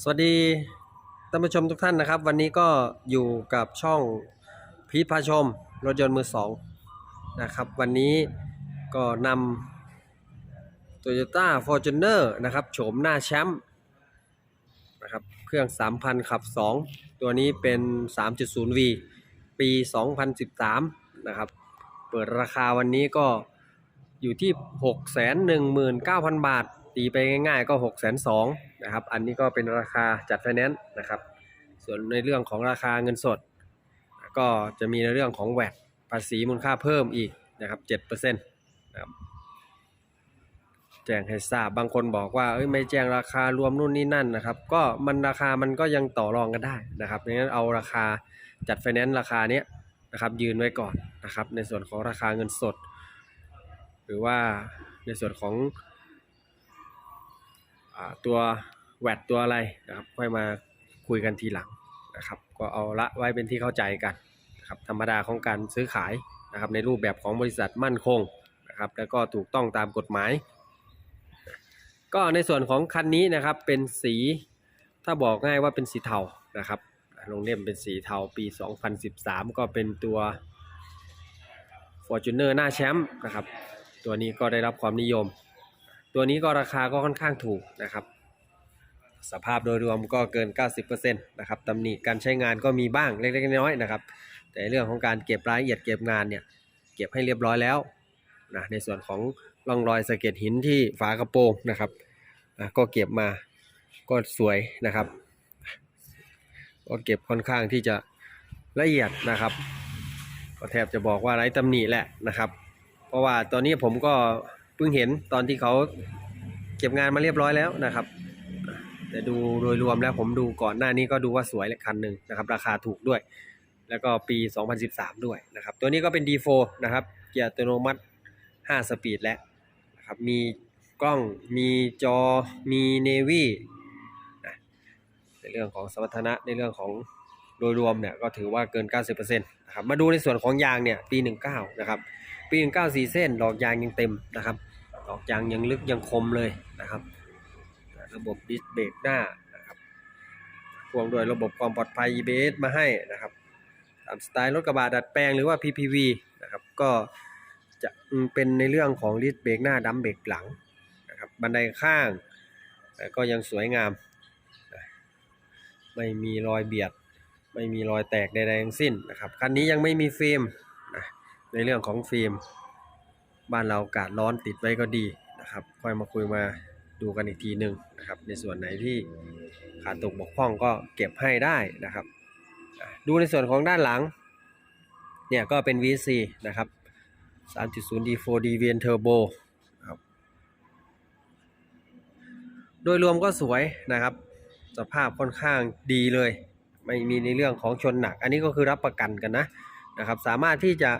สวัสดีท่านผู้ชมทุกท่านนะครับ วันนี้ก็อยู่กับช่องพีทพาชม รถยนต์มือสองนะครับ วันนี้ก็นำ Toyota Fortuner นะครับโฉมหน้าแชมป์นะครับเครื่อง 3,000 ขับ 2 ตัวนี้เป็น 3.0V ปี 2013 นะครับ เปิดราคาวันนี้ก็อยู่ที่ 619,000 บาท ตีไปง่ายๆก็ 602,000 นะครับ อันนี้ก็เป็นราคาจัดไฟแนนซ์นะครับ ส่วนในเรื่องของราคาเงินสด ก็จะมีในเรื่องของแวดภาษีมูลค่าเพิ่มอีกนะครับ7%นะครับแจ้งให้ทราบบางคนบอกว่าเอ้ยไม่แจ้งราคารวมนู่นนี่นั่นนะครับ ก็มันราคามันก็ยังต่อรองกันได้นะครับดังนั้นเอาราคาจัดไฟแนนซ์ราคาเนี้ยนะครับยืนไว้ก่อนนะครับ ในส่วนของราคาเงินสด หรือว่าในส่วนของ ตัวแวดตัวอะไรนะครับค่อยมาคุยกันทีหลังนะครับ ก็เอาละไว้เป็นที่เข้าใจกันนะครับธรรมดาของการซื้อขายนะครับ ในรูปแบบของบริษัทมั่นคงนะครับ แล้วก็ถูกต้องตามกฎหมาย ก็ในส่วนของคันนี้นะครับเป็นสีถ้าบอกง่ายว่าเป็นสีเทานะครับลงเล่มเป็นสีเทาปี 2013 ก็เป็นตัว Fortuner หน้าแชมป์นะครับ ตัวนี้ก็ได้รับความนิยม ตัวนี้ก็ราคาก็ค่อนข้างถูกนะครับ สภาพโดยรวมก็เกิน 90%นะครับตำหนิการใช้งานก็มีบ้างเล็กๆน้อยๆนะครับ แต่เรื่องของการเก็บรายละเอียดเก็บงานเนี่ยเก็บให้เรียบร้อยแล้วนะในส่วนของร่องรอยสะเก็ดหินที่ฝากระโปรงนะครับอะก็เก็บมาก็สวยนะครับก็เก็บค่อนข้างที่จะละเอียดนะครับก็แทบจะบอกว่าไร้ตำหนิแหละนะครับ เพราะว่าตอนนี้ผมก็ พิ่งเห็นตอนที่เขาเก็บงานมาเรียบร้อยแล้วนะครับ แต่ดูโดยรวมแล้วผมดูก่อนหน้านี้ก็ดูว่าสวยเลคันหนึ่งนะครับ ราคาถูกด้วย แล้วก็ปี 2013 ด้วยนะครับ ตัวนี้ก็เป็น D4 นะครับเกียร์อัตโนมัติ 5 สปีดแล้วนะครับมีกล้องมีจอมีเนวีนะในเรื่องของสมรรถนะในเรื่องของโดยรวมเนี่ยก็ถือว่าเกิน 90%นะครับมาดูในส่วนของยางเนี่ยปี 19 นะครับ ปี 19 4 เส้นดอกยางยังเต็มนะครับ ดอกยางยังลึกยังคมเลยนะครับ ระบบดิสเบรกหน้านะครับพ่วงด้วยระบบความปลอดภัย EBS มาให้นะครับตามสไตล์รถกระบะดัดแปลงหรือว่า PPV นะครับก็จะเป็นในเรื่องของดิสเบรกหน้าดัมเบรกหลังนะครับบันไดข้างก็ยังสวยงาม ไม่มีรอยเบียด ไม่มีรอยแตกใดๆทั้งสิ้นนะครับคันนี้ยังไม่มีฟิล์มในเรื่องของฟิล์ม บ้านเราอากาศร้อนติดไว้ก็ดีนะครับค่อยมาคุยมาดูกันอีกทีหนึ่งนะครับ ในส่วนไหนที่ขาดตกบกพร่องก็เก็บให้ได้นะครับ ดูในส่วนของด้านหลัง เนี่ยก็เป็น VC นะครับ 3.0 D4D VN Turbo ครับโดยรวมก็สวยนะครับ สภาพค่อนข้างดีเลย ไม่มีในเรื่องของชนหนัก อันนี้ก็คือรับประกันกันนะนะครับ สามารถที่จะ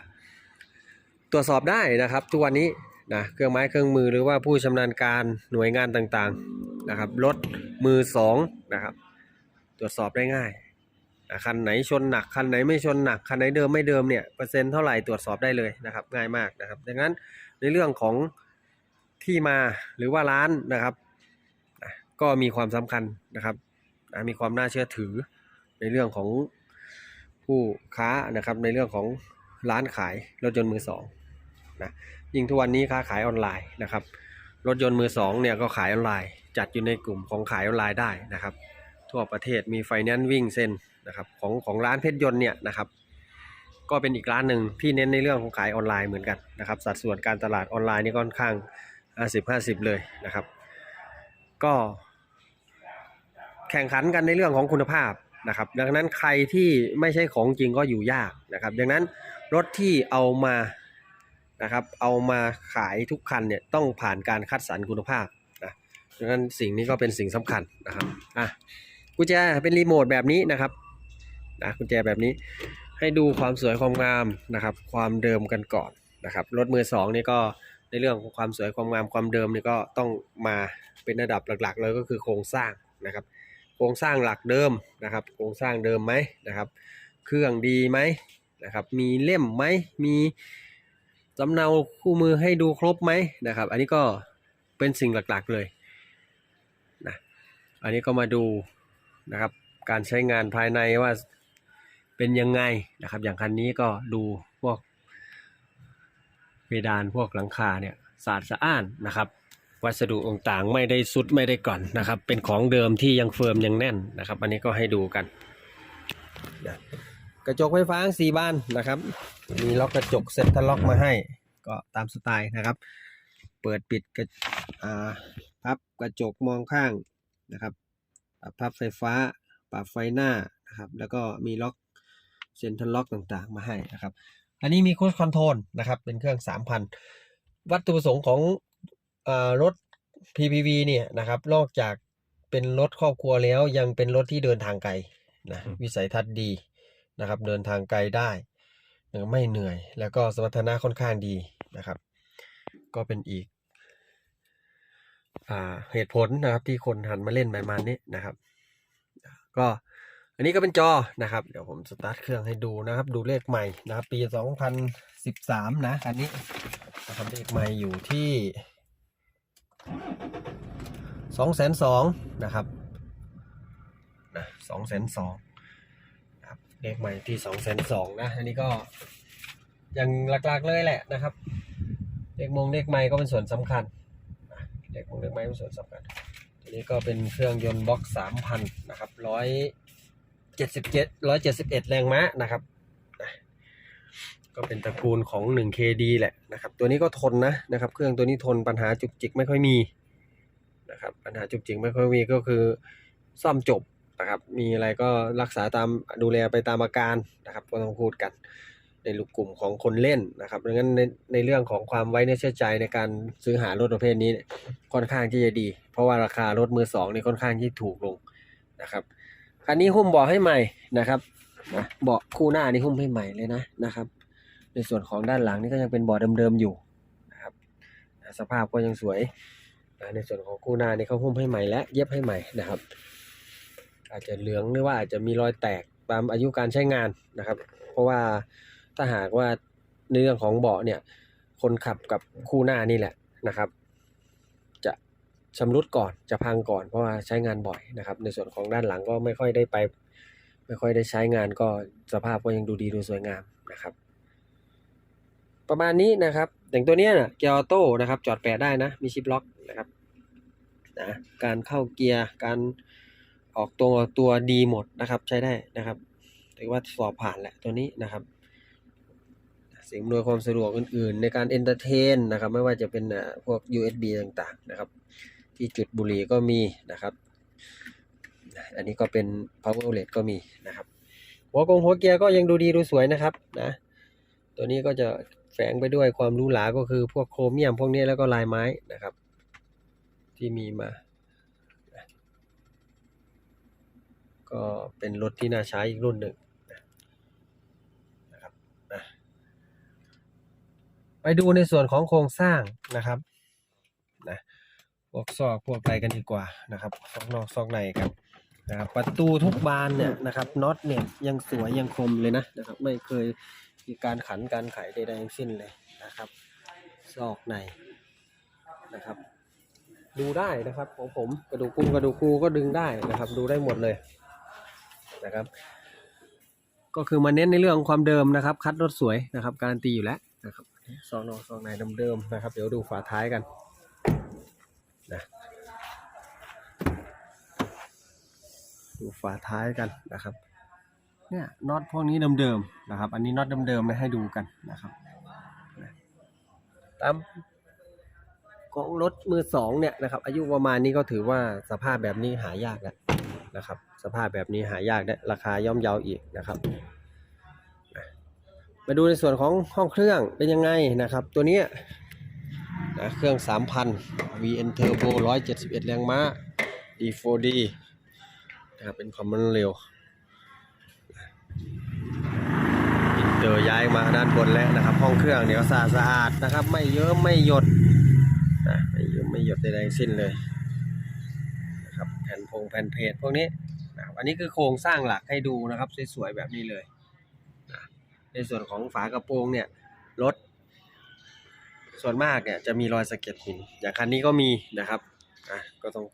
ตรวจสอบได้นะครับ ทุกวันนี้นะเครื่องไม้เครื่องมือหรือว่าผู้ชำนาญการหน่วยงานต่างๆนะครับรถมือสองนะครับตรวจสอบได้ง่ายอะคันไหนชนหนักคันไหนไม่ชนหนักคันไหนเดิมไม่เดิมเนี่ยเปอร์เซ็นต์เท่าไหร่ตรวจสอบได้เลยนะครับง่ายมากนะครับ ดังนั้นในเรื่องของที่มาหรือว่าร้านนะครับอะก็มีความสำคัญนะครับอะมีความน่าเชื่อถือในเรื่องของผู้ค้านะครับในเรื่องของร้านขายรถยนต์มือสอง นะยิ่งทุกวันนี้ค้าขายออนไลน์นะครับรถยนต์มือสองเนี่ยก็ขายออนไลน์ จัดอยู่ในกลุ่มของขายออนไลน์ได้นะครับ ทั่วประเทศมีไฟแนนซ์วิ่งเส้นนะครับของของร้านเพชรยนต์เนี่ยนะครับ ก็เป็นอีกร้านหนึ่งที่เน้นในเรื่องของขายออนไลน์เหมือนกันนะครับ สัดส่วนการตลาดออนไลน์นี่ค่อนข้าง 50 50 เลยนะครับ ก็แข่งขันกันในเรื่องของคุณภาพนะครับ ดังนั้นใครที่ไม่ใช่ของจริงก็อยู่ยากนะครับ ดังนั้นรถที่เอามา นะครับ เอามาขายทุกคันเนี่ยต้องผ่านการคัดสรรคุณภาพนะดังนั้นสิ่งนี้ก็เป็นสิ่งสำคัญนะครับอะกุญแจเป็นรีโมทแบบนี้นะครับนะกุญแจแบบนี้ให้ดูความสวยความงามนะครับ ความเดิมกันก่อนนะครับรถมือสองนี่ก็ในเรื่องของความสวยความงามความเดิมนี่ก็ต้องมาเป็นระดับหลักๆเลยก็คือโครงสร้างนะครับ โครงสร้างหลักเดิมนะครับ โครงสร้างเดิมไหมนะครับ เครื่องดีไหมนะครับ มีเล่มไหมมี สำเนาคู่มือให้ดูครบไหมนะครับ อันนี้ก็เป็นสิ่งหลักๆเลยนะอันนี้ก็มาดูนะครับ การใช้งานภายในว่าเป็นยังไงนะครับ อย่างคันนี้ก็ดูพวกเพดานพวกหลังคาเนี่ยสะอาดสะอ้านนะครับ วัสดุต่างๆไม่ได้สุดไม่ได้ก่อนนะครับ เป็นของเดิมที่ยังเฟิร์มยังแน่นนะครับ อันนี้ก็ให้ดูกันนะ กระจกไฟฟ้าสี่บานนะครับ มีล็อกกระจกเซ็นทรัลล็อกมาให้ ก็ตามสไตล์นะครับ เปิดปิดกระอ่าพับกระจกมองข้างนะครับปรับพับไฟฟ้าปรับไฟหน้านะครับ แล้วก็มีล็อกเซ็นทรัลล็อกต่างๆ มาให้นะครับ อันนี้มีคูดคอนโทรลนะครับ เป็นเครื่อง 3,000 วัตถุประสงค์ของเอ่อรถ PPV เนี่ยนะครับ นอกจากเป็นรถครอบครัวแล้วยังเป็นรถที่เดินทางไกลนะวิสัยทัศน์ดี นะครับ เดินทางไกลได้ไม่เหนื่อย แล้วก็สมรรถนะค่อนข้างดีนะครับ ก็เป็นอีกอเหตุผลนะครับที่คนหันมาเล่นประมาณนี้นะครับ ก็อันนี้ก็เป็นจอนะครับ เดี๋ยวผมสตาร์ทเครื่องให้ดูนะครับ ดูเลขใหม่นะครับ ปี 2013 นะอันนี้นะครับเลขใหม่อยู่ที่ 2 2 0 0 0นะครับนะ2 2 0 0 0นะครับ เลขใหม่ที่2 2 0 0 0นสองนะ อันนี้ก็ยังหลักๆเลยแหละนะครับ เลขมงเลขไม้ก็เป็นส่วนสำคัญเลขมงเลขไม้เป็นส่วนสำคัญตัวนี้ก็เป็นเครื่องยนต์บล็อกสามพันนะครับร้อยเจ็ดสิบเจ็ดร้อยเจ็ดสิบเอ็ดแรงม้านะครับ ก็เป็นตระกูลของหนึ่ง KD แหละนะครับ ตัวนี้ก็ทนนะนะครับ เครื่องตัวนี้ทนปัญหาจุกจิกไม่ค่อยมีนะครับ ปัญหาจุกจิกไม่ค่อยมีก็คือซ่อมจบ นะครับ มีอะไรก็รักษาตามดูแลไปตามอาการนะครับก็ต้องพูดกันในกลุ่มของคนเล่นนะครับดังนั้นในในเรื่องของความไว้เนื้อเชื่อใจในการซื้อหารถประเภทนี้ค่อนข้างที่จะดี เพราะว่าราคารถมือสองนี่ค่อนข้างที่ถูกลงนะครับคันนี้หุ้มเบาะให้ใหม่นะครับเบาะคู่หน้านี่หุ้มให้ใหม่เลยนะนะครับ ในส่วนของด้านหลังนี่ก็ยังเป็นเบาะเดิมๆอยู่นะครับสภาพก็ยังสวยในส่วนของคู่หน้านี่เขาหุ้มให้ใหม่และเย็บให้ใหม่นะครับ อาจจะเหลืองหรือว่าอาจจะมีรอยแตกตามอายุการใช้งานนะครับ เพราะว่าถ้าหากว่าในเรื่องของเบาะเนี่ย คนขับกับคู่หน้านี่แหละนะครับ จะชำรุดก่อนจะพังก่อนเพราะว่าใช้งานบ่อยนะครับ ในส่วนของด้านหลังก็ไม่ค่อยได้ไป ไม่ค่อยได้ใช้งานก็สภาพก็ยังดูดีดูสวยงามนะครับ ประมาณนี้นะครับแต่งตัวเนี้ยนะเกียร์ออโต้นะครับ จอดแปดได้นะ มีชิปล็อกนะครับนะการเข้าเกียร์การ ออกตัวตัวดีหมดนะครับ ใช้ได้นะครับถือว่าสอบผ่านแหละตัวนี้นะครับสิ่งอำนวยความสะดวกอื่น ๆ ในการเอนเตอร์เทนนะครับ ไม่ว่าจะเป็นพวก USB ต่างๆนะครับ ที่จุดบุหรี่ก็มีนะครับอันนี้ก็เป็น power outlet ก็มีนะครับหัวกงหัวเกียร์ก็ยังดูดีดูสวยนะครับนะตัวนี้ก็จะแฝงไปด้วยความหรู้หลาก็คือพวกโครเมียมพวกนี้แล้วก็ลายไม้นะครับ ที่มีมา ก็เป็นรถที่น่าใช้อีกรุ่นหนึ่งนะครับนะไปดูในส่วนของโครงสร้างนะครับนะพวกซอกพวกอะไรกันดีกว่านะครับซอกนอกซอกในกันนะครับประตูทุกบานเนี่ยนะครับน็อตเนี่ยยังสวยยังคมเลยนะนะครับไม่เคยมีการขันการไขใดๆทั้งสิ้นเลยนะครับ ซอกในนะครับ ดูได้นะครับของผมกระดูกกุ้งกระดูกกูก็ดึงได้นะครับ ดูได้หมดเลย นะครับ ก็คือมาเน้นในเรื่องของความเดิมนะครับ คัดรถสวยนะครับการันตีอยู่แล้วนะครับซองนอกซองในเดิมๆนะครับ เดี๋ยวดูฝาท้ายกันนะดูฝาท้ายกันนะครับเนี่ยน็อตพวกนี้เดิมๆนะครับ อันนี้น็อตเดิมๆนะให้ดูกันนะครับนะตามของรถมือสองเนี่ยนะครับ อายุประมาณนี้ก็ถือว่าสภาพแบบนี้หายากแล้วนะครับ สภาพแบบนี้หายากได้ราคาย่อมเยาอีกนะครับ มาดูในส่วนของห้องเครื่องเป็นยังไงนะครับ ตัวนี้นะเครื่อง 3,000 VN Turbo 171 แรงม้า D4D นะครับเป็นความมันเร็วอินเตอร์ย้ายมาด้านบนแล้วนะครับ ห้องเครื่องเดี๋ยวสะอาดสะอาดนะครับ ไม่เยอะไม่หยดนะไม่เยอะไม่หยดใดๆสิ้นเลยนะครับแผ่นพงแผ่นเพจพวกนี้ นะครับอันนี้คือโครงสร้างหลักให้ดูนะครับสวยๆแบบนี้เลยนะในส่วนของฝากระโปรงเนี่ยรถส่วนมากเนี่ยจะมีรอยสะเก็ดหินอย่างคันนี้ก็มีนะครับอะก็ต้อง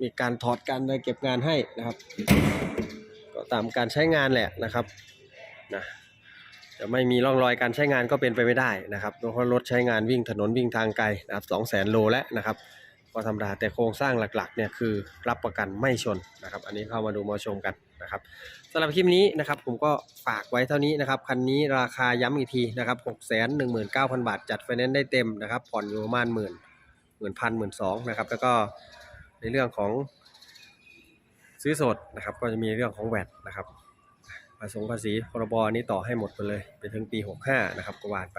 มีการถอดการอะไรเก็บงานให้นะครับ ก็ตามการใช้งานแหละนะครับนะจะไม่มีร่องรอยการใช้งานก็เป็นไปไม่ได้นะครับเพราะรถใช้งานวิ่งถนนวิ่งทางไกลนะครับสองแสนโลแล้วนะครับ ก็ธรรมดาแต่โครงสร้างหลักๆเนี่ยคือรับประกันไม่ชนนะครับ อันนี้เข้ามาดูมาชมกันนะครับสำหรับคลิปนี้นะครับผมก็ฝากไว้เท่านี้นะครับคันนี้ราคาย้ำอีกทีนะครับหกแสนหนึ่งหมื่นเก้าพันบาท จัดไฟแนนซ์ได้เต็มนะครับผ่อนอยู่ประมาณหมื่นหมื่นพันหมื่นสองนะครับแล้วก็ในเรื่องของซื้อสดนะครับก็จะมีเรื่องของแวดนะครับภาษีภาษีพรบนี้ต่อให้หมดไปเลยไปถึงปี 65นะครับก็วานไป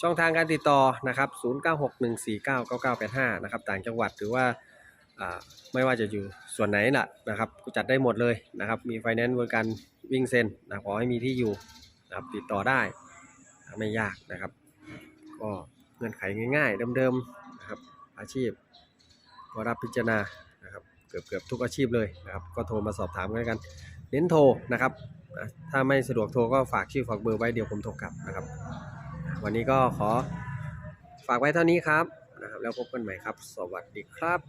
ช่องทางการติดต่อนะครับ 0961499985 นะครับ ต่างจังหวัดหรือว่าไม่ว่าจะอยู่ส่วนไหนล่ะนะครับจัดได้หมดเลยนะครับ มีไฟแนนซ์บริการวิ่งเซ็นนะขอให้มีที่อยู่นะครับติดต่อได้ไม่ยากนะครับ ก็เงื่อนไขง่ายๆเดิมๆนะครับ อาชีพก็รับพิจารณานะครับ เกือบเกือบทุกอาชีพเลยนะครับ ก็โทรมาสอบถามกันกัน เน้นโทรนะครับ ถ้าไม่สะดวกโทรก็ฝากชื่อฝากเบอร์ไว้เดี๋ยวผมโทรกลับนะครับ วันนี้ก็ขอฝากไว้เท่านี้ครับนะครับ แล้วพบกันใหม่ครับ สวัสดีครับ